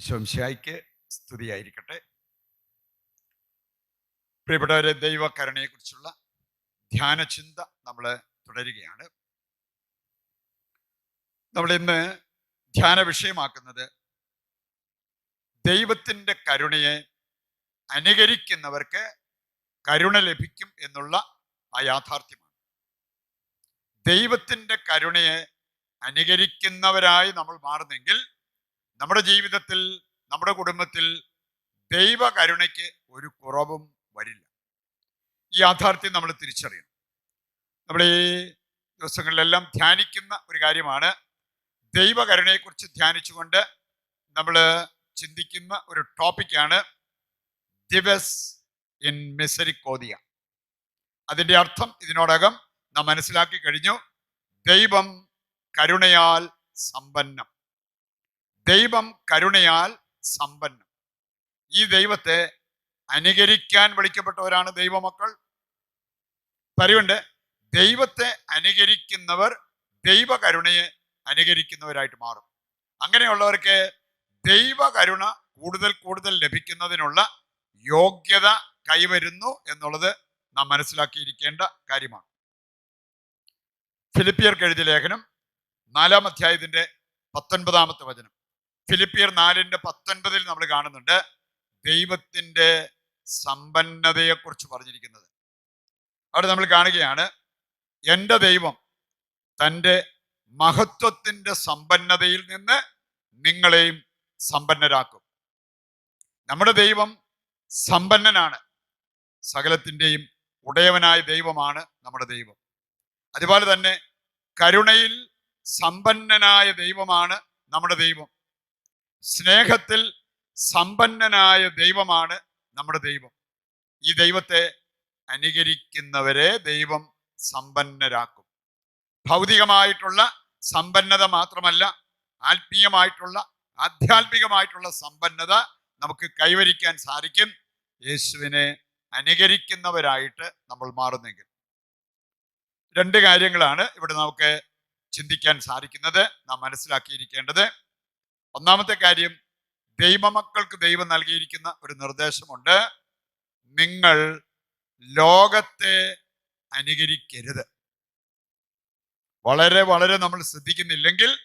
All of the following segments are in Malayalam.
വിശ്വംശായിക്ക് സ്തുതിയായിരിക്കട്ടെ. പ്രിയപ്പെട്ടവരെ ദൈവകരുണയെക്കുറിച്ചുള്ള ധ്യാനചിന്ത നമ്മൾ തുടരുകയാണ്. നമ്മൾ ഇന്ന് ധ്യാന വിഷയമാക്കുന്നത് ദൈവത്തിന്റെ കരുണയെ അനുകരിക്കുന്നവർക്ക് കരുണ ലഭിക്കും എന്നുള്ള ആ യാഥാർത്ഥ്യമാണ്. ദൈവത്തിന്റെ കരുണയെ അനുകരിക്കുന്നവരായി നമ്മൾ മാറുന്നെങ്കിൽ നമ്മുടെ ജീവിതത്തിൽ നമ്മുടെ കുടുംബത്തിൽ ദൈവ കരുണയ്ക്ക് ഒരു കുറവും വരില്ല. ഈ യാഥാർത്ഥ്യം നമ്മൾ തിരിച്ചറിയണം. നമ്മൾ ഈ ദിവസങ്ങളിലെല്ലാം ധ്യാനിക്കുന്ന ഒരു കാര്യമാണ് ദൈവ കരുണയെക്കുറിച്ച് ധ്യാനിച്ചുകൊണ്ട് നമ്മൾ ചിന്തിക്കുന്ന ഒരു ടോപ്പിക്കാണ് ദിവസ് ഇൻ മിസരിക്കോതിയ അതിന്റെ അർത്ഥം ഇതിനോടകം നാം മനസ്സിലാക്കി കഴിഞ്ഞു. ദൈവം കരുണയാൽ സമ്പന്നം. ദൈവം കരുണയാൽ സമ്പന്നം ഈ ദൈവത്തെ അനുകരിക്കാൻ വിളിക്കപ്പെട്ടവരാണ് ദൈവമക്കൾ. പറയുണ്ട് ദൈവത്തെ അനുകരിക്കുന്നവർ ദൈവകരുണയെ അനുകരിക്കുന്നവരായിട്ട് മാറും. അങ്ങനെയുള്ളവർക്ക് ദൈവ കരുണ കൂടുതൽ കൂടുതൽ ലഭിക്കുന്നതിനുള്ള യോഗ്യത കൈവരുന്നു എന്നുള്ളത് നാം മനസ്സിലാക്കിയിരിക്കേണ്ട കാര്യമാണ്. ഫിലിപ്പിയർക്ക് എഴുതിയ ലേഖനം നാലാം അധ്യായത്തിന്റെ പത്തൊൻപതാമത്തെ വചനം. ഫിലിപ്പിയർ നാലിന്റെ പത്തൊൻപതിൽ നമ്മൾ കാണുന്നുണ്ട് ദൈവത്തിന്റെ സമ്പന്നതയെക്കുറിച്ച് പറഞ്ഞിരിക്കുന്നത്. അവിടെ നമ്മൾ കാണുകയാണ് എന്റെ ദൈവം തന്റെ മഹത്വത്തിന്റെ സമ്പന്നതയിൽ നിന്ന് നിങ്ങളെയും സമ്പന്നരാക്കും. നമ്മുടെ ദൈവം സമ്പന്നനാണ്. സകലത്തിന്റെയും ഉടയവനായ ദൈവമാണ് നമ്മുടെ ദൈവം. അതുപോലെ തന്നെ കരുണയിൽ സമ്പന്നനായ ദൈവമാണ് നമ്മുടെ ദൈവം. സ്നേഹത്തിൽ സമ്പന്നനായ ദൈവമാണ് നമ്മുടെ ദൈവം. ഈ ദൈവത്തെ അനുകരിക്കുന്നവരെ ദൈവം സമ്പന്നരാക്കും. ഭൗതികമായിട്ടുള്ള സമ്പന്നത മാത്രമല്ല ആത്മീയമായിട്ടുള്ള ആധ്യാത്മികമായിട്ടുള്ള സമ്പന്നത നമുക്ക് കൈവരിക്കാൻ സാധിക്കും. യേശുവിനെ അനുകരിക്കുന്നവരായിട്ട് നമ്മൾ മാറുന്നെങ്കിൽ. രണ്ട് കാര്യങ്ങളാണ് ഇവിടെ നമുക്ക് ചിന്തിക്കാൻ സാധിക്കുന്നത് നാം മനസ്സിലാക്കിയിരിക്കേണ്ടത്. ഒന്നാമത്തെ കാര്യം ദൈവമക്കൾക്ക് ദൈവം നൽകിയിരിക്കുന്ന ഒരു നിർദ്ദേശമുണ്ട്. നിങ്ങൾ ലോകത്തെ അനുകരിക്കരുത്. വളരെ വളരെ നമ്മൾ ശ്രദ്ധിക്കുന്നില്ലെങ്കിൽ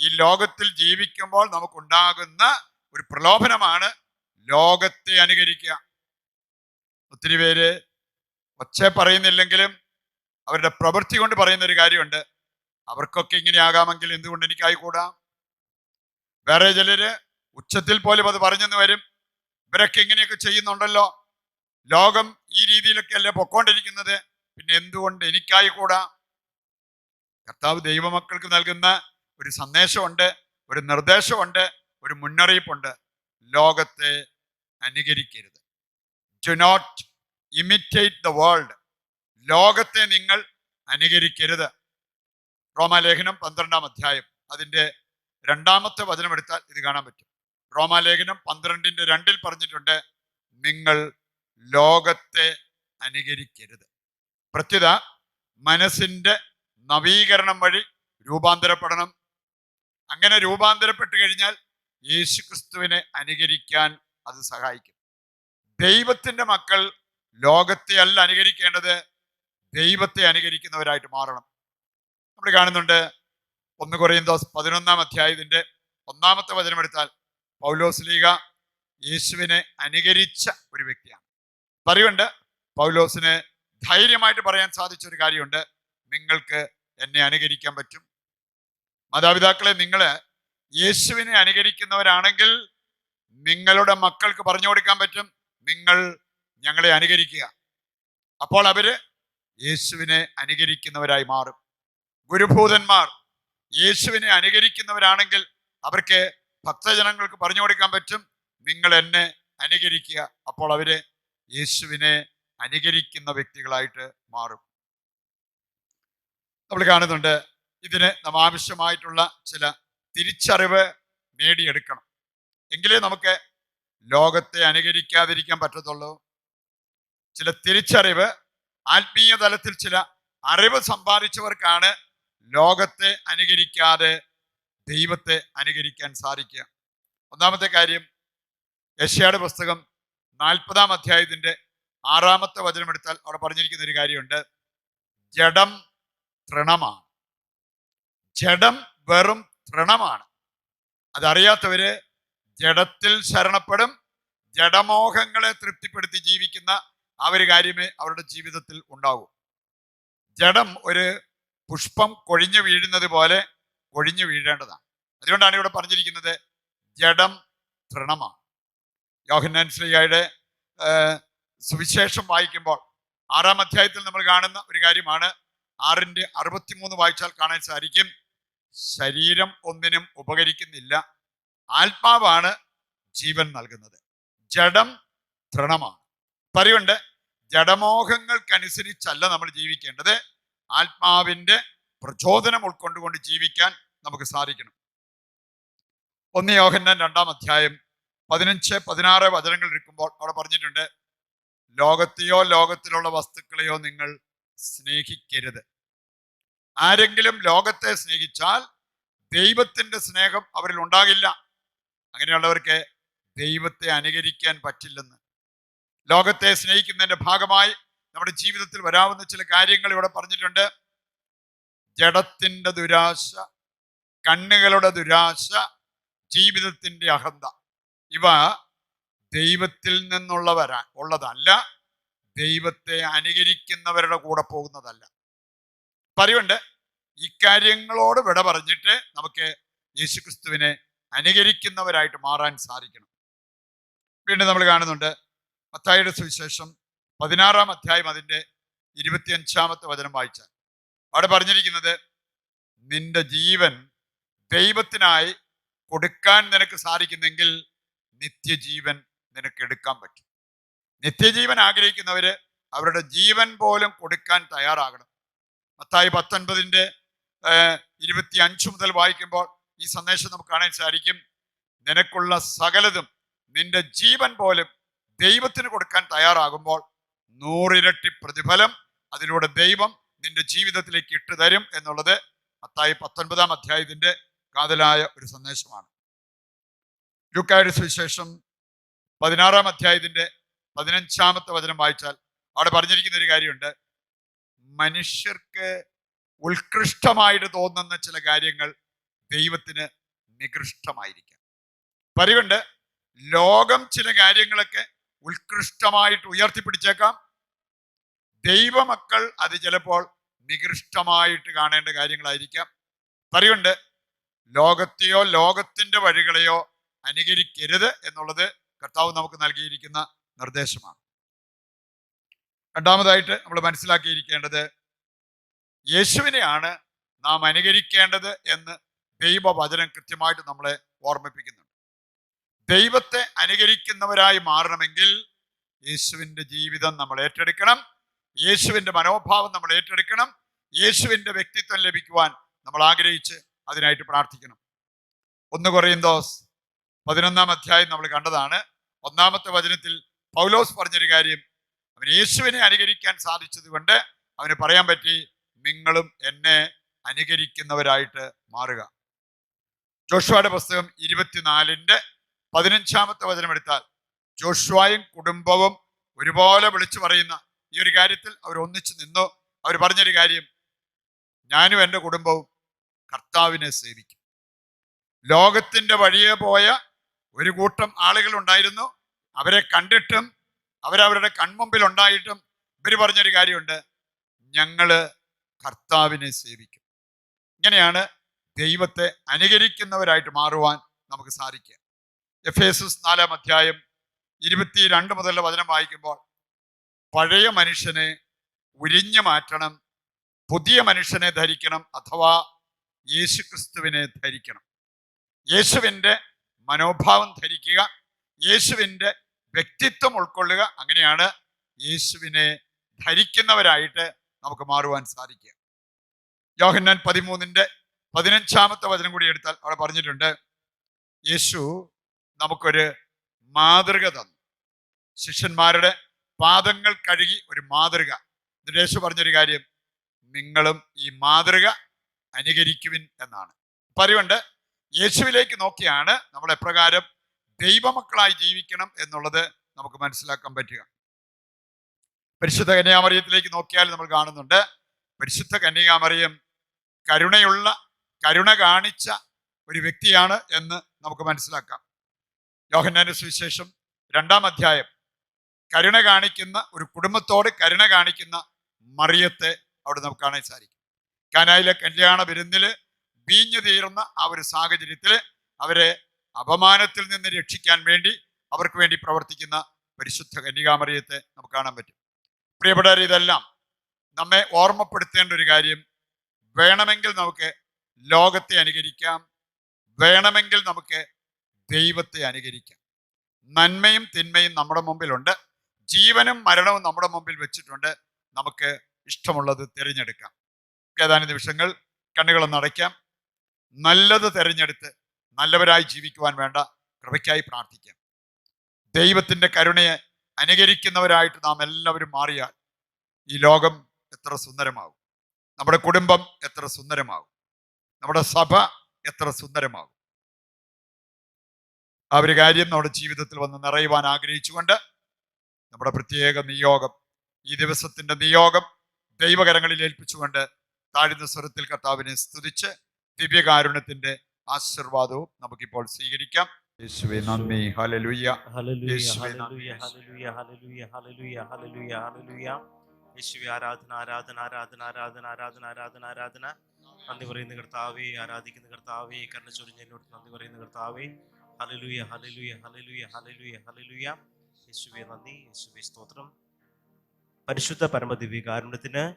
ഈ ലോകത്തിൽ ജീവിക്കുമ്പോൾ നമുക്കുണ്ടാകുന്ന ഒരു പ്രലോഭനമാണ് ലോകത്തെ അനുകരിക്കുക. ഒത്തിരി പേര് ഒച്ച പറയുന്നില്ലെങ്കിലും അവരുടെ പ്രവൃത്തി കൊണ്ട് പറയുന്ന ഒരു കാര്യമുണ്ട്. അവർക്കൊക്കെ ഇങ്ങനെ ആകാമെങ്കിൽ എന്തുകൊണ്ട് എനിക്കായിക്കൂടാ? വേറെ ചിലര് ഉച്ചത്തിൽ പോലും അത് പറഞ്ഞെന്ന് വരും. ഇവരൊക്കെ ഇങ്ങനെയൊക്കെ ചെയ്യുന്നുണ്ടല്ലോ. ലോകം ഈ രീതിയിലൊക്കെ അല്ലേ പൊക്കോണ്ടിരിക്കുന്നത്. പിന്നെ എന്തുകൊണ്ട് എനിക്കായി കൂടാ കർത്താവ് ദൈവമക്കൾക്ക് നൽകുന്ന ഒരു സന്ദേശമുണ്ട് ഒരു നിർദ്ദേശമുണ്ട് ഒരു മുന്നറിയിപ്പുണ്ട്. ലോകത്തെ അനുകരിക്കരുത്. To not imitate the world ലോകത്തെ നിങ്ങൾ അനുകരിക്കരുത്. റോമാലേഖനം പന്ത്രണ്ടാം അധ്യായം അതിന്റെ രണ്ടാമത്തെ വചനം എടുത്താൽ ഇത് കാണാൻ പറ്റും. റോമാലേഖനം പന്ത്രണ്ടിന്റെ രണ്ടിൽ പറഞ്ഞിട്ടുണ്ട് നിങ്ങൾ ലോകത്തെ അനുകരിക്കരുത്. പ്രത്യുത മനസ്സിന്റെ നവീകരണം വഴി രൂപാന്തരപ്പെടണം. അങ്ങനെ രൂപാന്തരപ്പെട്ട് കഴിഞ്ഞാൽ യേശുക്രിസ്തുവിനെ അനുകരിക്കാൻ അത് സഹായിക്കും. ദൈവത്തിന്റെ മക്കൾ ലോകത്തെ അല്ല അനുകരിക്കേണ്ടത് ദൈവത്തെ അനുകരിക്കുന്നവരായിട്ട് മാറണം. നമ്മൾ കാണുന്നുണ്ട് ഒന്ന് കുറയുന്തോസ് പതിനൊന്നാം അധ്യായത്തിന്റെ ഒന്നാമത്തെ വചനമെടുത്താൽ പൗലോസ് ലീഗ യേശുവിനെ അനുകരിച്ച ഒരു വ്യക്തിയാണ്. പറയുണ്ട് പൗലോസിന് ധൈര്യമായിട്ട് പറയാൻ സാധിച്ച ഒരു കാര്യമുണ്ട്. നിങ്ങൾക്ക് എന്നെ അനുകരിക്കാൻ പറ്റും. മാതാപിതാക്കളെ നിങ്ങൾ യേശുവിനെ അനുകരിക്കുന്നവരാണെങ്കിൽ നിങ്ങളുടെ മക്കൾക്ക് പറഞ്ഞു കൊടുക്കാൻ പറ്റും. നിങ്ങൾ ഞങ്ങളെ അനുകരിക്കുക. അപ്പോൾ അവർ യേശുവിനെ അനുകരിക്കുന്നവരായി മാറും. ഗുരുഭൂതന്മാർ യേശുവിനെ അനുകരിക്കുന്നവരാണെങ്കിൽ അവർക്ക് ഭക്തജനങ്ങൾക്ക് പറഞ്ഞു കൊടുക്കാൻ പറ്റും. നിങ്ങൾ എന്നെ അനുകരിക്കുക. അപ്പോൾ അവർ യേശുവിനെ അനുകരിക്കുന്ന വ്യക്തികളായിട്ട് മാറും. നമ്മൾ കാണുന്നുണ്ട് ഇതിന് നാം ആവശ്യമായിട്ടുള്ള ചില തിരിച്ചറിവ് നേടിയെടുക്കണം. എങ്കിലേ നമുക്ക് ലോകത്തെ അനുകരിക്കാതിരിക്കാൻ പറ്റത്തുള്ളൂ. ചില തിരിച്ചറിവ് ആത്മീയ തലത്തിൽ ചില അറിവ് സമ്പാദിച്ചവർക്കാണ് ലോകത്തെ അനുകരിക്കാതെ ദൈവത്തെ അനുകരിക്കാൻ സാധിക്കുക. ഒന്നാമത്തെ കാര്യം യശയുടെ പുസ്തകം നാൽപ്പതാം അധ്യായത്തിന്റെ ആറാമത്തെ വചനമെടുത്താൽ അവിടെ പറഞ്ഞിരിക്കുന്ന ഒരു കാര്യമുണ്ട്. ജഡം തൃണമാണ്. ജഡം വെറും തൃണമാണ്. അതറിയാത്തവര് ജഡത്തിൽ ശരണപ്പെടും ജഡമോഹങ്ങളെ തൃപ്തിപ്പെടുത്തി ജീവിക്കുന്ന ആ ഒരു കാര്യമേ അവരുടെ ജീവിതത്തിൽ ഉണ്ടാകൂ ജഡം ഒരു പുഷ്പം കൊഴിഞ്ഞു വീഴുന്നത് പോലെ കൊഴിഞ്ഞു വീഴേണ്ടതാണ്. അതുകൊണ്ടാണ് ഇവിടെ പറഞ്ഞിരിക്കുന്നത് ജഡം തൃണമാണ്. യോഹന്നാൻ ശ്രീയായുടെ സുവിശേഷം വായിക്കുമ്പോൾ ആറാം അധ്യായത്തിൽ നമ്മൾ കാണുന്ന ഒരു കാര്യമാണ് ആറിന്റെ അറുപത്തിമൂന്ന് വായിച്ചാൽ കാണാൻ സാധിക്കും ശരീരം ഒന്നിനും ഉപകരിക്കുന്നില്ല ആത്മാവാണ് ജീവൻ നൽകുന്നത്. ജഡം തൃണമാണ്. പറയുണ്ട് ജഡമോഹങ്ങൾക്കനുസരിച്ചല്ല നമ്മൾ ജീവിക്കേണ്ടത് ആത്മാവിന്റെ പ്രചോദനം ഉൾക്കൊണ്ടുകൊണ്ട് ജീവിക്കാൻ നമുക്ക് സാധിക്കണം. ഒന്ന് യോഹന്നാൻ രണ്ടാം അധ്യായം പതിനഞ്ച് പതിനാറ് വചനങ്ങൾ ഇരിക്കുമ്പോൾ അവിടെ പറഞ്ഞിട്ടുണ്ട് ലോകത്തെയോ ലോകത്തിലുള്ള വസ്തുക്കളെയോ നിങ്ങൾ സ്നേഹിക്കരുത്. ആരെങ്കിലും ലോകത്തെ സ്നേഹിച്ചാൽ ദൈവത്തിന്റെ സ്നേഹം അവരിൽ ഉണ്ടാകില്ല. അങ്ങനെയുള്ളവർക്ക് ദൈവത്തെ അനുകരിക്കാൻ പറ്റില്ലെന്ന്. ലോകത്തെ സ്നേഹിക്കുന്നതിന്റെ ഭാഗമായി നമ്മുടെ ജീവിതത്തിൽ വരാവുന്ന ചില കാര്യങ്ങൾ ഇവിടെ പറഞ്ഞിട്ടുണ്ട്. ജഡത്തിന്റെ ദുരാശ കണ്ണുകളുടെ ദുരാശ ജീവിതത്തിന്റെ അഹന്ത. ഇവ ദൈവത്തിൽ നിന്നുള്ളവരാ ഉള്ളതല്ല ദൈവത്തെ അനുകരിക്കുന്നവരുടെ കൂടെ പോകുന്നതല്ല. പറയുണ്ട് ഇക്കാര്യങ്ങളോട് വിട പറഞ്ഞിട്ട് നമുക്ക് യേശുക്രിസ്തുവിനെ അനുകരിക്കുന്നവരായിട്ട് മാറാൻ സാധിക്കണം. വീണ്ടും നമ്മൾ കാണുന്നുണ്ട് മത്തായിയുടെ സുവിശേഷം പതിനാറാം അധ്യായം അതിന്റെ ഇരുപത്തിയഞ്ചാമത്തെ വചനം വായിച്ചാൽ. അവിടെ പറഞ്ഞിരിക്കുന്നത് നിന്റെ ജീവൻ ദൈവത്തിനായി കൊടുക്കാൻ നിനക്ക് സാധിക്കുന്നെങ്കിൽ നിത്യജീവൻ നിനക്ക് എടുക്കാൻ പറ്റും. നിത്യജീവൻ ആഗ്രഹിക്കുന്നവര് അവരുടെ ജീവൻ പോലും കൊടുക്കാൻ തയ്യാറാകണം. മത്തായി പത്തൊൻപതിന്റെ ഇരുപത്തി അഞ്ച് മുതൽ വായിക്കുമ്പോൾ ഈ സന്ദേശം നമുക്ക് കാണാൻ സാധിക്കും. നിനക്കുള്ള സകലതും നിന്റെ ജീവൻ പോലും ദൈവത്തിന് കൊടുക്കാൻ തയ്യാറാകുമ്പോൾ നൂറിരട്ടി പ്രതിഫലം അതിലൂടെ ദൈവം നിന്റെ ജീവിതത്തിലേക്ക് ഇട്ടു തരും എന്നുള്ളത് അത്തായി പത്തൊൻപതാം അധ്യായത്തിന്റെ കാതലായ ഒരു സന്ദേശമാണ്. ലുക്കായുടെ സുവിശേഷം പതിനാറാം അധ്യായത്തിന്റെ പതിനഞ്ചാമത്തെ വചനം വായിച്ചാൽ അവിടെ പറഞ്ഞിരിക്കുന്ന ഒരു കാര്യമുണ്ട്. മനുഷ്യർക്ക് ഉത്കൃഷ്ടമായിട്ട് തോന്നുന്ന ചില കാര്യങ്ങൾ ദൈവത്തിന് നികൃഷ്ടമായിരിക്കാം. പറയുണ്ട് ലോകം ചില കാര്യങ്ങളൊക്കെ ഉത്കൃഷ്ടമായിട്ട് ഉയർത്തിപ്പിടിച്ചേക്കാം ദൈവമക്കൾ അത് ചിലപ്പോൾ നികൃഷ്ടമായിട്ട് കാണേണ്ട കാര്യങ്ങളായിരിക്കാം. പറയുണ്ട് ലോകത്തെയോ ലോകത്തിന്റെ വഴികളെയോ അനുകരിക്കരുത് എന്നുള്ളത് കർത്താവ് നമുക്ക് നൽകിയിരിക്കുന്ന നിർദ്ദേശമാണ്. രണ്ടാമതായിട്ട് നമ്മൾ മനസ്സിലാക്കിയിരിക്കേണ്ടത് യേശുവിനെയാണ് നാം അനുകരിക്കേണ്ടത് എന്ന് ദൈവവചനം കൃത്യമായിട്ട് നമ്മളെ ഓർമ്മിപ്പിക്കുന്നുണ്ട്. ദൈവത്തെ അനുകരിക്കുന്നവരായി മാറണമെങ്കിൽ യേശുവിന്റെ ജീവിതം നമ്മൾ ഏറ്റെടുക്കണം. യേശുവിന്റെ മനോഭാവം നമ്മൾ ഏറ്റെടുക്കണം. യേശുവിന്റെ വ്യക്തിത്വം ലഭിക്കുവാൻ നമ്മൾ ആഗ്രഹിച്ച് അതിനായിട്ട് പ്രാർത്ഥിക്കണം. ഒന്ന് കുറയുന്തോസ് പതിനൊന്നാം അധ്യായം നമ്മൾ കണ്ടതാണ്. ഒന്നാമത്തെ വചനത്തിൽ പൗലോസ് പറഞ്ഞൊരു കാര്യം. അവൻ യേശുവിനെ അനുകരിക്കാൻ സാധിച്ചത് കൊണ്ട് അവന് പറയാൻ പറ്റി നിങ്ങളും എന്നെ അനുകരിക്കുന്നവരായിട്ട് മാറുക. ജോഷുവയുടെ പുസ്തകം ഇരുപത്തിനാലിന്റെ പതിനഞ്ചാമത്തെ വചനം എടുത്താൽ ജോഷുവായും കുടുംബവും ഒരുപോലെ വിളിച്ചു പറയുന്ന ഈ ഒരു കാര്യത്തിൽ അവർ ഒന്നിച്ചു നിന്നു അവർ പറഞ്ഞൊരു കാര്യം ഞാനും എന്റെ കുടുംബവും കർത്താവിനെ സേവിക്കും. ലോകത്തിന്റെ വഴിയെ പോയ ഒരു കൂട്ടം ആളുകളുണ്ടായിരുന്നു അവരെ കണ്ടിട്ടും അവരവരുടെ കൺമുമ്പിൽ ഉണ്ടായിട്ടും ഇവർ പറഞ്ഞൊരു കാര്യമുണ്ട് ഞങ്ങൾ കർത്താവിനെ സേവിക്കും. ഇങ്ങനെയാണ് ദൈവത്തെ അനുകരിക്കുന്നവരായിട്ട് മാറുവാൻ നമുക്ക് സാധിക്കുക. എഫ് എസ് നാലാം അധ്യായം ഇരുപത്തി രണ്ട് മുതലുള്ള വചനം വായിക്കുമ്പോൾ പഴയ മനുഷ്യനെ ഉരിഞ്ഞു മാറ്റണം പുതിയ മനുഷ്യനെ ധരിക്കണം അഥവാ യേശുക്രിസ്തുവിനെ ധരിക്കണം. യേശുവിന്റെ മനോഭാവം ധരിക്കുക യേശുവിന്റെ വ്യക്തിത്വം ഉൾക്കൊള്ളുക അങ്ങനെയാണ് യേശുവിനെ ധരിക്കുന്നവരായിട്ട് നമുക്ക് മാറുവാൻ സാധിക്കുക. യോഹന്നാൻ പതിമൂന്നിന്റെ പതിനഞ്ചാമത്തെ വചനം കൂടി എടുത്താൽ അവിടെ പറഞ്ഞിട്ടുണ്ട് യേശു നമുക്കൊരു മാതൃക തന്നു. ശിഷ്യന്മാരുടെ പാദങ്ങൾ കഴുകി ഒരു മാതൃക. ദേശു പറഞ്ഞൊരു കാര്യം നിങ്ങളും ഈ മാതൃക അനുകരിക്കുവിൻ എന്നാണ്. പരിവണ്ട് യേശുവിലേക്ക് നോക്കിയാണ് നമ്മൾ എപ്രകാരം ദൈവമക്കളായി ജീവിക്കണം എന്നുള്ളത് നമുക്ക് മനസ്സിലാക്കാൻ പറ്റുക. പരിശുദ്ധ കന്യാമറിയത്തിലേക്ക് നോക്കിയാൽ നമ്മൾ കാണുന്നുണ്ട് പരിശുദ്ധ കന്യാമറിയം കരുണയുള്ള കരുണ കാണിച്ച ഒരു വ്യക്തിയാണ് എന്ന് നമുക്ക് മനസ്സിലാക്കാം. യോഹന്നാന സുവിശേഷം രണ്ടാം അധ്യായം കരുണ കാണിക്കുന്ന ഒരു കുടുംബത്തോട് കരുണ കാണിക്കുന്ന മറിയത്തെ അവിടെ നമുക്ക് കാണാൻ സാധിക്കും. കാനായിലെ കല്യാണ വിരുന്നിൽ വീഞ്ഞു തീർന്ന ആ ഒരു സാഹചര്യത്തിൽ അവരെ അപമാനത്തിൽ നിന്ന് രക്ഷിക്കാൻ വേണ്ടി അവർക്ക് വേണ്ടി പ്രവർത്തിക്കുന്ന പരിശുദ്ധ കന്യകാമറിയത്തെ നമുക്ക് കാണാൻ പറ്റും. പ്രിയപ്പെട്ടവർ ഇതെല്ലാം നമ്മെ ഓർമ്മപ്പെടുത്തേണ്ട ഒരു കാര്യം വേണമെങ്കിൽ നമുക്ക് ലോകത്തെ അനുകരിക്കാം വേണമെങ്കിൽ നമുക്ക് ദൈവത്തെ അനുകരിക്കാം. നന്മയും തിന്മയും നമ്മുടെ മുമ്പിലുണ്ട്. ജീവനും മരണവും നമ്മുടെ മുമ്പിൽ വെച്ചിട്ടുണ്ട്. നമുക്ക് ഇഷ്ടമുള്ളത് തിരഞ്ഞെടുക്കാം. ഏതാനും നിമിഷങ്ങൾ കണ്ണുകളൊന്ന് അടയ്ക്കാം. നല്ലത് തിരഞ്ഞെടുത്ത് നല്ലവരായി ജീവിക്കുവാൻ വേണ്ട കൃപയ്ക്കായി പ്രാർത്ഥിക്കാം. ദൈവത്തിന്റെ കരുണയെ അനുകരിക്കുന്നവരായിട്ട് നാം എല്ലാവരും മാറിയാൽ ഈ ലോകം എത്ര സുന്ദരമാകും നമ്മുടെ കുടുംബം എത്ര സുന്ദരമാകും നമ്മുടെ സഭ എത്ര സുന്ദരമാകും ആ ഒരു കാര്യം നമ്മുടെ ജീവിതത്തിൽ വന്ന് നിറയുവാൻ ആഗ്രഹിച്ചുകൊണ്ട് നമ്മുടെ പ്രത്യേക നിയോഗം ഈ ദിവസത്തിന്റെ നിയോഗം ദൈവകരങ്ങളിൽ ഏൽപ്പിച്ചുകൊണ്ട് താഴ്ന്ന സ്വരത്തിൽ കർത്താവിനെ സ്തുതിച്ച് ദിവ്യകാരുണ്യത്തിന്റെ ആശീർവാദവും നമുക്കിപ്പോൾ സ്വീകരിക്കാം. യേശുവേ നന്ദി. യേശുവേ നന്ദി. ആരാധന ആരാധന ആരാധന ആരാധന ആരാധന ആരാധന ആരാധന. നന്ദി പറയുന്ന കർത്താവേ. ആരാധിക്കുന്ന കർത്താവേ. കർണ ചൊരിഞ്ഞതിനോട് നന്ദി പറയുന്ന കർത്താവേ. Hallelujah hallelujah hallelujah hallelujah hallelujah. യേശുവേ നന്ദി. യേശുവെ സ്തോത്രം. പരിശുദ്ധ പരമദിവ്യകാരുണ്യത്തിന്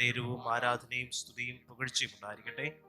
നേരവും ആരാധനയും സ്തുതിയും പുകഴ്ചയും ഉണ്ടായിരിക്കട്ടെ.